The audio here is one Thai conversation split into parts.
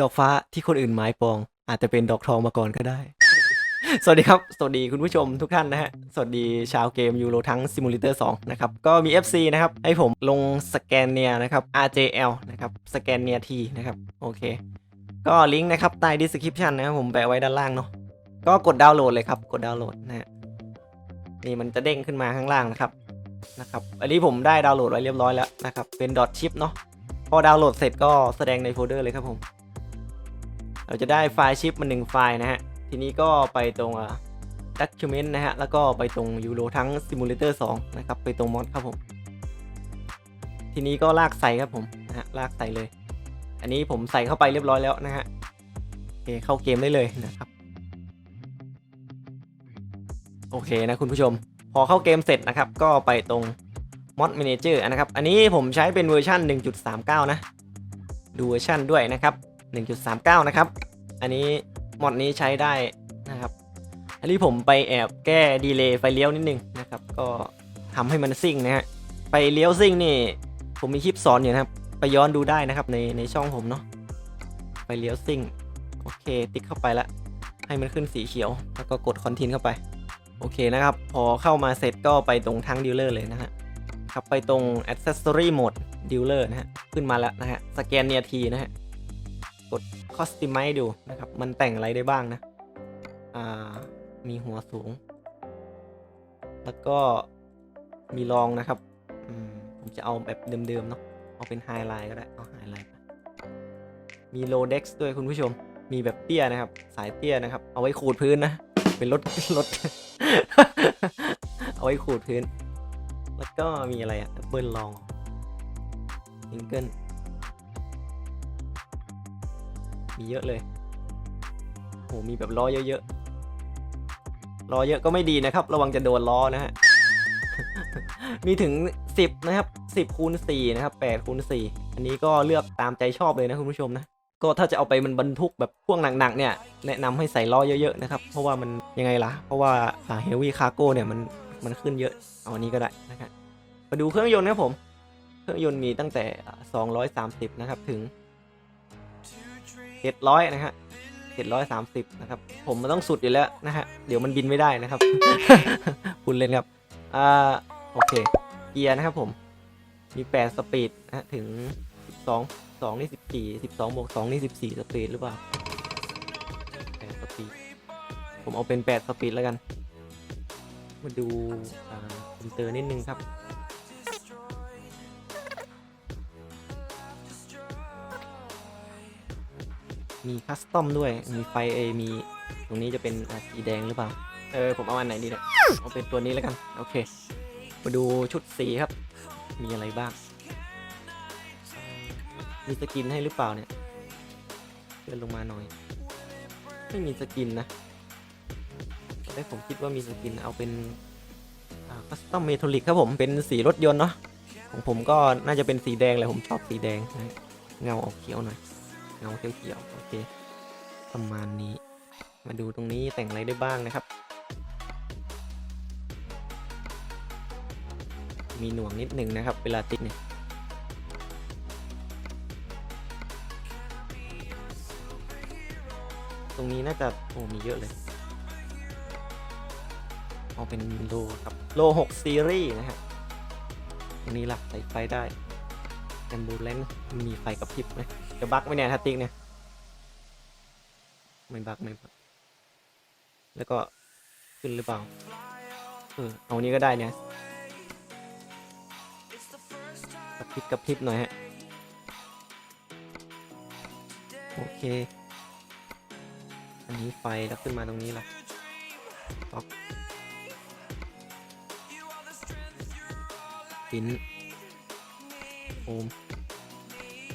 ดอกฟ้าที่คนอื่นหมายปอง อาจจะเป็นดอกทองมาก่อนก็ได้ สวัสดีครับ สวัสดีคุณผู้ชมทุกท่านนะฮะ สวัสดีชาวเกมยูโรทั้งซิมูเลเตอร์2นะครับ ก็มี FC นะครับ ให้ผมลงสแกนเนียนะครับ RJL นะครับสแกนเนียทีนะครับ โอเค ก็ลิงก์นะครับใต้ description นะครับผมแปะไว้ด้านล่างเนาะก็กดดาวน์โหลดเลยครับ กดดาวน์โหลดนะฮะนี่มันจะเด้งขึ้นมาข้างล่างนะครับนะครับ อันนี้ผมได้ดาวน์โหลดไว้เรียบร้อยแล้วนะครับ เป็น .chip เนาะพอดาวน์โหลดเสร็จก็แสดงในโฟลเดอร์เลยครับผม เราจะได้ไฟล์ชิปมาหนึ่งไฟล์นะฮะ ทีนี้ก็ไปตรง document นะฮะ แล้วก็ไปตรง Euro ทั้ง Simulator 2 นะครับ ไปตรงมอดครับผม ทีนี้ก็ลากใส่ครับผมนะฮะ ลากใส่เลย อันนี้ผมใส่เข้าไปเรียบร้อยแล้วนะฮะโอเคเข้าเกมได้เลยนะครับ โอเคนะคุณผู้ชม พอเข้าเกมเสร็จนะครับ ก็ไปตรง Mod Manager นะครับ อันนี้ผมใช้เป็นเวอร์ชัน1.39 นะ ดูเวอร์ชันด้วยนะครับ 1.39 นะครับ อันนี้มอดนี้ใช้ได้นะครับ อันนี้ผมไปแอบแก้ดีเลย์ไฟเลี้ยวนิดนึงนะครับ ก็ทำให้มันซิ่งนะฮะ ไฟเลี้ยวซิ่งนี่ ผมมีคลิปสอนอยู่นะครับ ไปย้อนดูได้นะครับในในช่องผมเนาะ ไฟเลี้ยวซิ่ง โอเค ติ๊กเข้าไปละให้มันขึ้นสีเขียว แล้วก็กดคอนทินเข้าไป โอเคนะครับ พอเข้ามาเสร็จก็ไปตรงทั้งดีลเลอร์เลยนะฮะครับไปตรง accessory mode dealer นะฮะ ขึ้นมาแล้วนะฮะ สแกนเนียทีนะฮะ กด customize ดูนะครับ มันแต่งอะไรได้บ้างนะ อ่า มีหัวสูง แล้วก็มีรองนะครับอืมผมจะเอาแบบเดิมๆเนาะ เอาเป็นไฮไลท์ก็ได้ เอาไฮไลท์มี low dex ด้วยคุณผู้ชม มีแบบเตี้ยนะครับ สายเตี้ยนะครับ เอาไว้ขูดพื้นนะ เป็นรถรถ เอาไว้ขูดพื้น แล้วก็มีอะไรอะเบิลลองซิงเกิล มีเยอะเลยโหมีแบบล้อเยอะๆล้อเยอะก็ไม่ดีนะครับ ระวังจะโดนล้อนะฮะ มีถึง 10 นะครับ 10คูณ4นะครับ8คูณ4อันนี้ก็เลือกตามใจชอบเลยนะคุณผู้ชมนะก็ถ้าจะเอาไปมันบรรทุกแบบพ่วงหนักๆเนี่ยแนะนำให้ใส่ล้อเยอะๆนะครับ เพราะว่ามันยังไงล่ะ เพราะว่าเฮลวี่คาร์โก้เนี่ยมันมันขึ้นเยอะ เอาอันนี้ก็ได้นะครับมาดูเครื่องยนต์นะผม เครื่องยนต์มีตั้งแต่ 230 นะครับ ถึง 700 นะฮะ730 นะครับ ผมมันต้องสุดอยู่แล้วนะฮะ เดี๋ยวมันบินไม่ได้นะครับ คุณเล่นครับ อ่า โอเค เกียร์นะครับผม มี 8 สปีดนะฮะถึง 12 2นี่14 12บวก2นี่14 สปีดหรือเปล่า8สปีด ผมเอาเป็น 8 สปีดแล้วกัน มาดู อ่าอินเตอร์นิดนึงครับ มีคัสตอมด้วย มีไฟเอมี ตรงนี้จะเป็นสีแดงหรือเปล่า เออ ผมเอาอันไหนดีเนี่ย เอาเป็นตัวนี้แล้วกัน โอเค มาดูชุดสีครับ มีอะไรบ้าง มีสกินให้หรือเปล่าเนี่ยเลื่อนลงมาหน่อย ไม่มีสกินนะแต่ผมคิดว่ามีสกิน เอาเป็นคัสตอมเมทัลลิกครับผม เป็นสีรถยนต์เนาะ ของผมก็น่าจะเป็นสีแดงแหละ ผมชอบสีแดงนะเงาออกเขียวหน่อย เงาเขียวๆโอ เค ประมาณนี้ มาดูตรงนี้แต่งอะไรได้บ้างนะครับ มีหน่วงนิดหนึ่งนะครับ เวลาติดเนี่ยตรงนี้น่าจะโอ้มีเยอะเลย เอาเป็นโลครับ โล6ซีรีส์นะฮะ ตรงนี้หล่ะใส่ไฟได้แอมบูเลนมีไฟกับพริบไหมจะบั๊กไหมเนี่ยทัตติกเนี่ย ไม่บักไม่บักแล้วก็ขึ้นหรือเปล่า เออ เอานี้ก็ได้เนี่ยกับพริบกับพริบหน่อยฮะ โอเค อันนี้ไฟแล้วขึ้นมาตรงนี้ล่ะล็อกปิ้นโอม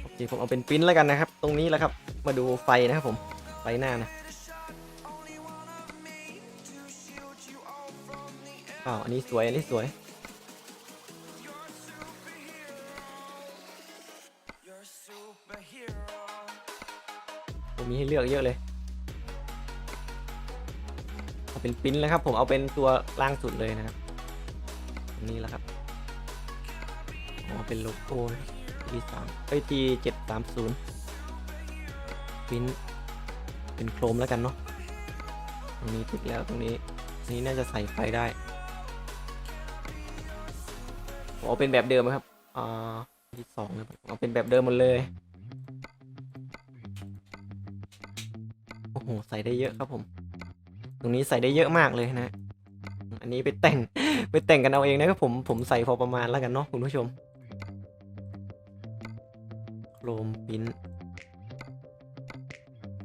โอเคผมเอาเป็นปิ้นแล้วกันนะครับ ตรงนี้แหละครับ มาดูไฟนะครับผม ไฟหน้านะอ้าวอันนี้สวย อันนี้สวย ผมมีให้เลือกเยอะเลยเอาเป็นปิ้นแล้วครับ ผมเอาเป็นตัวล่างสุดเลยนะครับอันนี้แหละครับอ๋อเป็นโลโก้ทีสามไอทีเจ็ดสามศูนย์ปิ้น เป็นโครมแล้วกันเนาะตรงนี้ติดแล้วตรงนี้นี้น่าจะใส่ไฟได้เอาเป็นแบบเดิมครับอ่าที่สองเลยเอาเป็นแบบเดิมหมดเลยโอ้โหใส่ได้เยอะครับผม ตรงนี้ใส่ได้เยอะมากเลยนะ อันนี้ไปแต่งไปแต่งกันเอาเองนะครับผมผมใส่พอประมาณแล้วกันเนาะคุณผู้ชมโครมปิ้น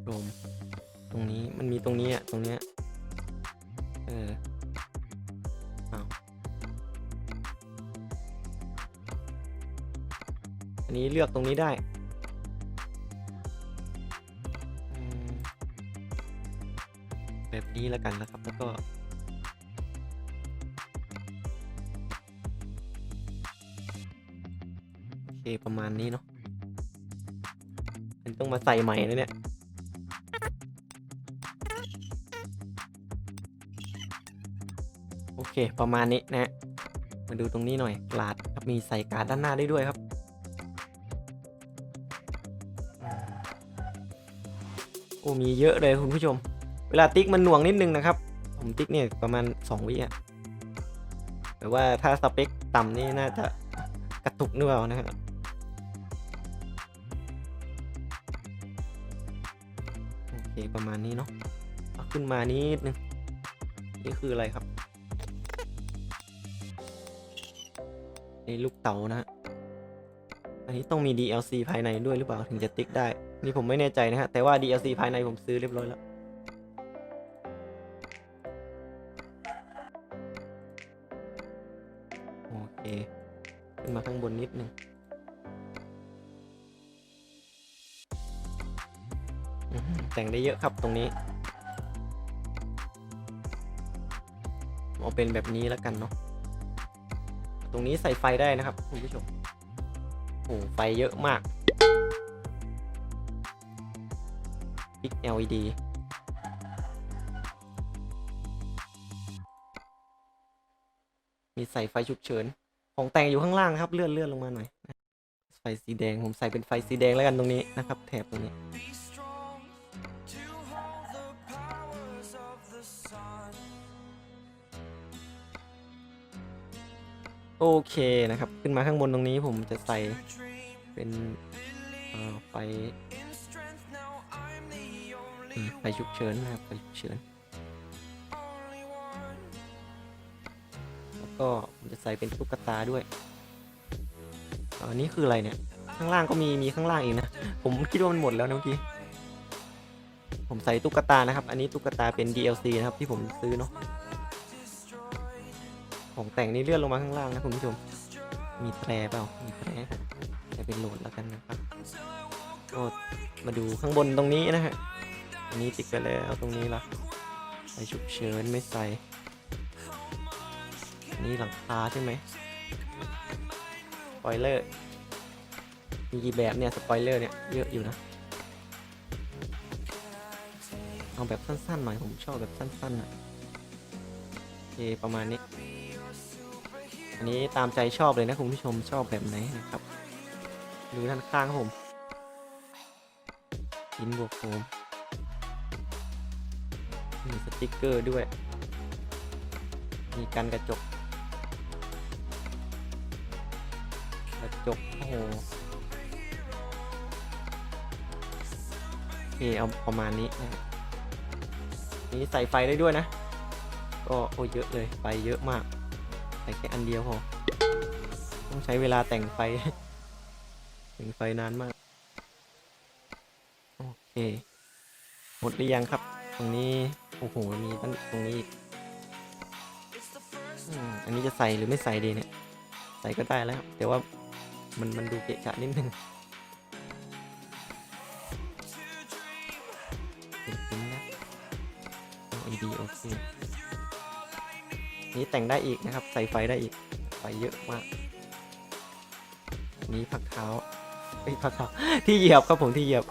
โครม ตรงนี้มันมีตรงนี้อะตรงเนี้ยเอออ้าวอันนี้เลือกตรงนี้ได้แบบนี้แล้วกันนะครับ แล้วก็โอเคประมาณนี้เนาะมันต้องมาใส่ใหม่นะเนี่ย โอเค ประมาณนี้นะฮะมาดูตรงนี้หน่อยกลาดครับมีใส่การ์ดด้านหน้าได้ด้วยครับ โอ้มีเยอะเลยคุณผู้ชม เวลาติ๊กมันหน่วงนิดนึงนะครับ ผมติ๊กเนี่ยประมาณ 2 วิอะแต่ว่าถ้าสเปคต่ำนี่น่าจะกระตุกนึกเปล่านะครับโอเคประมาณนี้เนาะขึ้นมานิดนึงนี่คืออะไรครับ นี่ลูกเต๋านะฮะ อันนี้ต้องมี DLC ภายในด้วยหรือเปล่าถึงจะติ๊กได้ นี่ผมไม่แน่ใจนะฮะ แต่ว่า DLC ภายในผมซื้อเรียบร้อยแล้ว โอเค ขึ้นมาข้างบนนิดนึงแต่งได้เยอะครับตรงนี้ เอาเป็นแบบนี้แล้วกันเนาะ รงนี้ใส่ไฟได้นะครับคุณผู้ชมโอ้ไฟเยอะมากปิก LED มีใส่ไฟฉุกเฉิน ของแต่งอยู่ข้างล่างครับ เลื่อนเลื่อนลงมาหน่อย ไฟสีแดง ผมใส่เป็นไฟสีแดงแล้วกันตรงนี้นะครับ แถบตรงนี้ โอเคนะครับ ขึ้นมาข้างบนตรงนี้ผมจะใส่เป็นไฟไฟฉุกเฉินนะครับไฟฉุกเฉินแล้วก็ผมจะใส่เป็นตุ๊กตาด้วยอันนี้คืออะไรเนี่ย ข้างล่างก็มีมีข้างล่างอีกนะ ผมคิดว่ามันหมดแล้วนะเมื่อกี้ผมใส่ตุ๊กตานะครับ อันนี้ตุ๊กตาเป็น DLC นะครับที่ผมซื้อเนาะ ของแต่งนี่เลื่อนลงมาข้างล่างนะคุณผู้ชม มีแตรเปล่า มีแตรจะเป็นโหลดแล้วกันนะครับก็มาดูข้างบนตรงนี้นะฮะอันนี้ติดไปแล้วตรงนี้ละใส่ฉุกเฉินไม่ใส่นนี้หลังคาใช่ไหมสปอยเลอร์ มีกี่แบบเนี่ยสปอยเลอร์เนี่ยเยอะอยู่นะ เอาแบบสั้นๆหน่อยผมชอบแบบสั้นๆนะโอเคประมาณนี้ อันนี้ตามใจชอบเลยนะคุณผู้ชมชอบแบบไหนนะครับ ดูด้านข้างครับผมหินบวกโฟมมีสติกเกอร์ด้วย มีกันกระจก กระจก โอ้โหโอเคเอาประมาณนี้นะนี่ใส่ไฟได้ด้วยนะ ก็โอ้เยอะเลย ไฟเยอะมาก ส่แค่อันเดียวพอ ต้องใช้เวลาแต่งไฟ แต่งไฟนานมาก โอเค หมดหรือยังครับ ตรงนี้ โอ้โห มีตั้งตรงนี้อันนี้จะใส่หรือไม่ใส่ดีเนี่ย ใส่ก็ได้แล้ว แต่ว่ามันมันดูเกะกะนิดนึงเป็นปิ้นนะ LED โอเค นี้แต่งได้อีกนะครับ ใส่ไฟได้อีก ไฟเยอะมาก นี้พักเท้าเอ้ยพักเท้า ที่เหยียบครับผมที่เหยียบ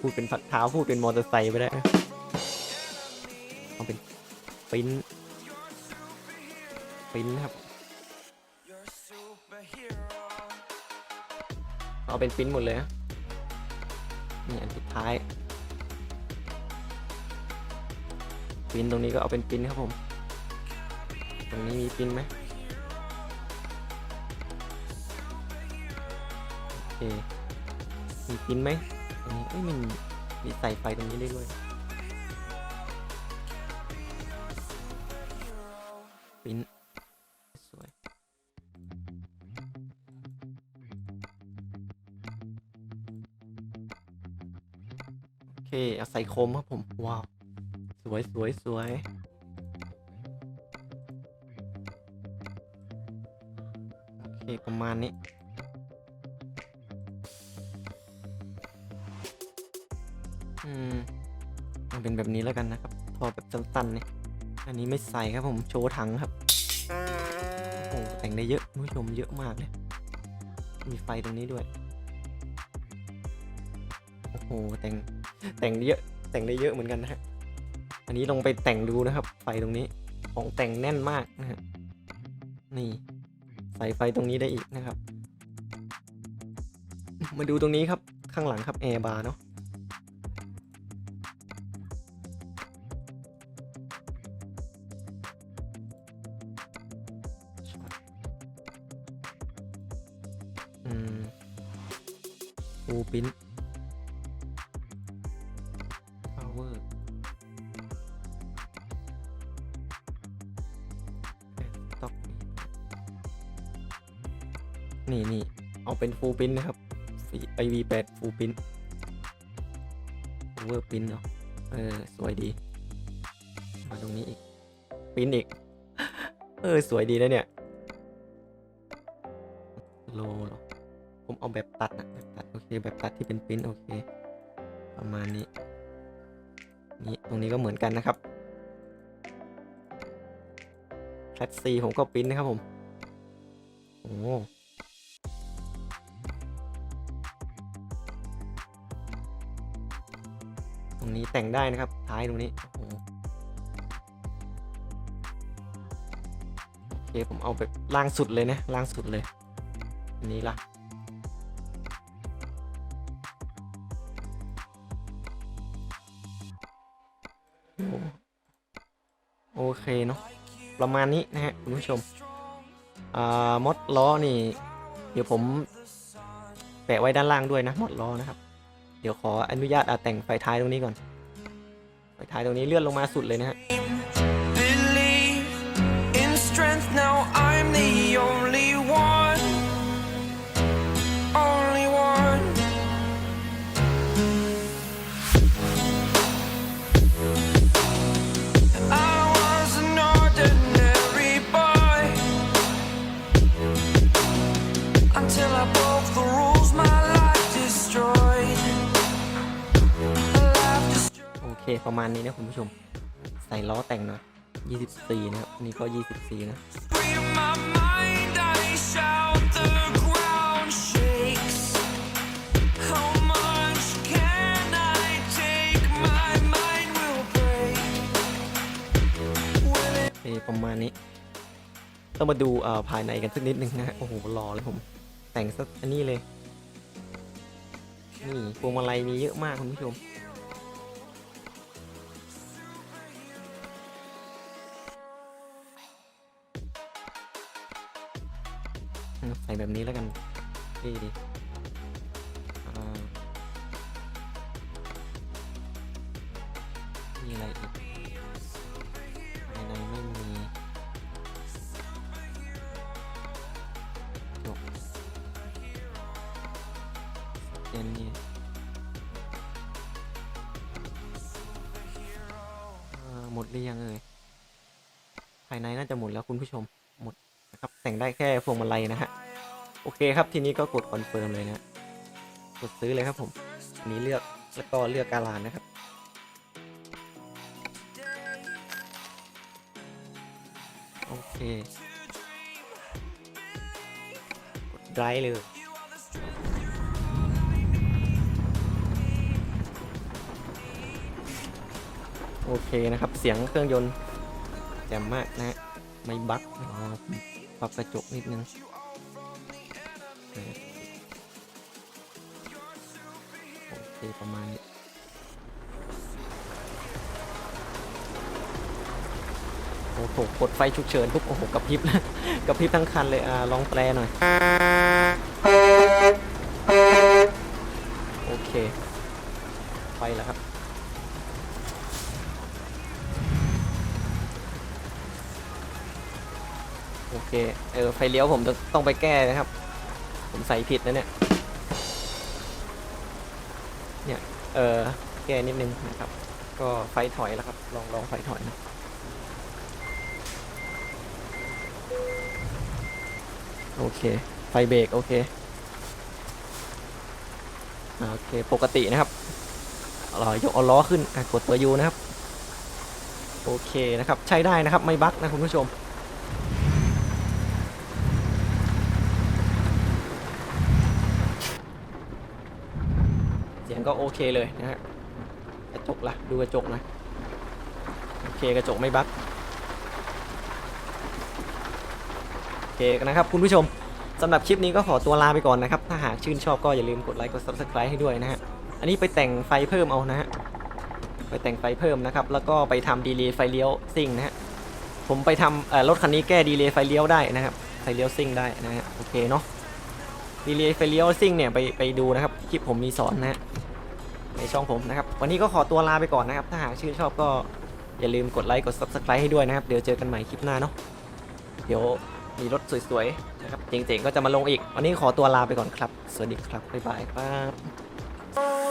พูดเป็นพักเท้าพูดเป็นมอเตอร์ไซค์ไปได้เอาเป็นปิ้นปิ้นครับ เอาเป็นปิ้นหมดเลยนี่อันสุดท้ายปิ้นตรงนี้ก็เอาเป็นปิ้นครับผม ตรงนี้มีปินไหมโอเค มีปินไหมตรงนี้เอ้ยมันมีใส่ไฟตรงนี้ได้ด้วยปินสวยโอเค เอาใส่โคมครับผม ว้าว สวยสวยสวย เคประมาณนี้ อืมเอาเป็นแบบนี้แล้วกันนะครับ พอแบบสั้นๆเนี่ยอันนี้ไม่ใส่ครับผมโชว์ถังครับ โอ้แต่งได้เยอะผู้ชมเยอะมากเลย มีไฟตรงนี้ด้วย โอ้โหแต่งแต่งเยอะแต่งได้เยอะเหมือนกันนะฮะ อันนี้ลองไปแต่งดูนะครับ ไฟตรงนี้ ของแต่งแน่นมากนะฮะ นี่ ใส่ไฟตรงนี้ได้อีกนะครับ มาดูตรงนี้ครับข้างหลังครับแอร์บาร์เนาะอูปิ้น power ต็อก นี่นี่เอาเป็นฟูปิ้นนะครับไอวีแปดฟูปิ้น power ปิ้นเนาะเออ สวยดี มาตรงนี้อีกปิ้นอีก เออ สวยดีนะเนี่ยโลหรอผมเอาแบบตัดนะแบบตัด โอเค แบบตัดที่เป็นปิ้นโอเค ประมาณนี้ นี่ ตรงนี้ก็เหมือนกันนะครับแคทซีผมก็ปิ้นนะครับผม โอ้ รงนี้แต่งได้นะครับ ท้ายตรงนี้โอเคผมเอาแบบล่างสุดเลยนะล่างสุดเลย อันนี้ล่ะโอ้โอเคเนาะประมาณนี้นะฮะคุณผู้ชมอ่ามดล้อนี่ เดี๋ยวผมแปะไว้ด้านล่างด้วยนะมดล้อนะครับ เดี๋ยวขออนุญาตอาแต่งไฟท้ายตรงนี้ก่อน ไฟท้ายตรงนี้เลื่อนลงมาสุดเลยนะฮะ ประมาณนี้นะคุณผู้ชม ใส่ล้อแต่งหน่อย24 นะครับนี่ก็ 24 นะประมาณนี้ ต้องมาดูภายในกันสักนิดนึงนะฮะโอ้โหรอเลยผม แต่งสักอันนี้เลย นี่พวงมาลัยมีเยอะมากคุณผู้ชม ใส่แบบนี้แล้วกันดีดีมีอะไรอีกภายในไม่มีจบสแกนนี่หมดหรือยังเอ่ยภายในน่าจะหมดแล้วคุณผู้ชม แต่งได้แค่พวงมาลัยนะฮะ โอเคครับทีนี้ก็กดคอนเฟิร์มเลยนะกดซื้อเลยครับผมอันนี้เลือกแล้วก็เลือกการลานนะครับ โอเคกดไดรฟ์เลยโอเคนะครับ เสียงเครื่องยนต์แจ่มมากนะฮะไม่บั๊กอ๋อ ปรับกระจกนิดนึงโอเคประมาณนี้โอ้โหกดไฟฉุกเฉินปุ๊บโอ้โหกระพริบกระพริบทั้งคันเลยอ่าลองแปลหน่อย โอเคไปแล้วครับ โอเค เออ ไฟเลี้ยวผมต้องต้องไปแก้นะครับ ผมใส่ผิดนะเนี่ย เนี่ย เออ แก้นิดนึงนะครับ ก็ไฟถอยแล้วครับ ลองลองไฟถอยนะโอเค ไฟเบรกโอเค โอเค ปกตินะครับรายกเอาล้อขึ้นกดตัวยูนะครับ โอเคนะครับ ใช้ได้นะครับ ไม่บั๊กนะคุณผู้ชม เสียง ก็โอเคเลยนะฮะกระจกล่ะดูกระจกหนะโอเคกระจกไม่บั๊กโอเคนะครับคุณผู้ชมสำหรับคลิปนี้ก็ขอตัวลาไปก่อนนะครับ ถ้าหากชื่นชอบก็อย่าลืมกดไลค์กด subscribe ให้ด้วยนะฮะอันนี้ไปแต่งไฟเพิ่มเอานะฮะไปแต่งไฟเพิ่มนะครับ แล้วก็ไปทำดีเลย์ไฟเลี้ยวซิ่งนะฮะผมไปทำรถคันนี้แก้ดีเลย์ไฟเลี้ยวได้นะครับไฟเลี้ยวซิ่งได้นะฮะโอเคเนาะดีเลย์ไฟเลี้ยวซิ่งเนี่ยไปไปดูนะครับคลิปผมมีสอนนะฮะ ช่องผมนะครับวันนี้ก็ขอตัวลาไปก่อนนะครับ ถ้าหากชื่นชอบก็อย่าลืมกดไลค์กด subscribe ให้ด้วยนะครับ เดี๋ยวเจอกันใหม่คลิปหน้าเนาะเดี๋ยวมีรถสวยๆนะครับเจ๋งๆก็จะมาลงอีก วันนี้ขอตัวลาไปก่อนครับ สวัสดีครับบ๊ายบายครับ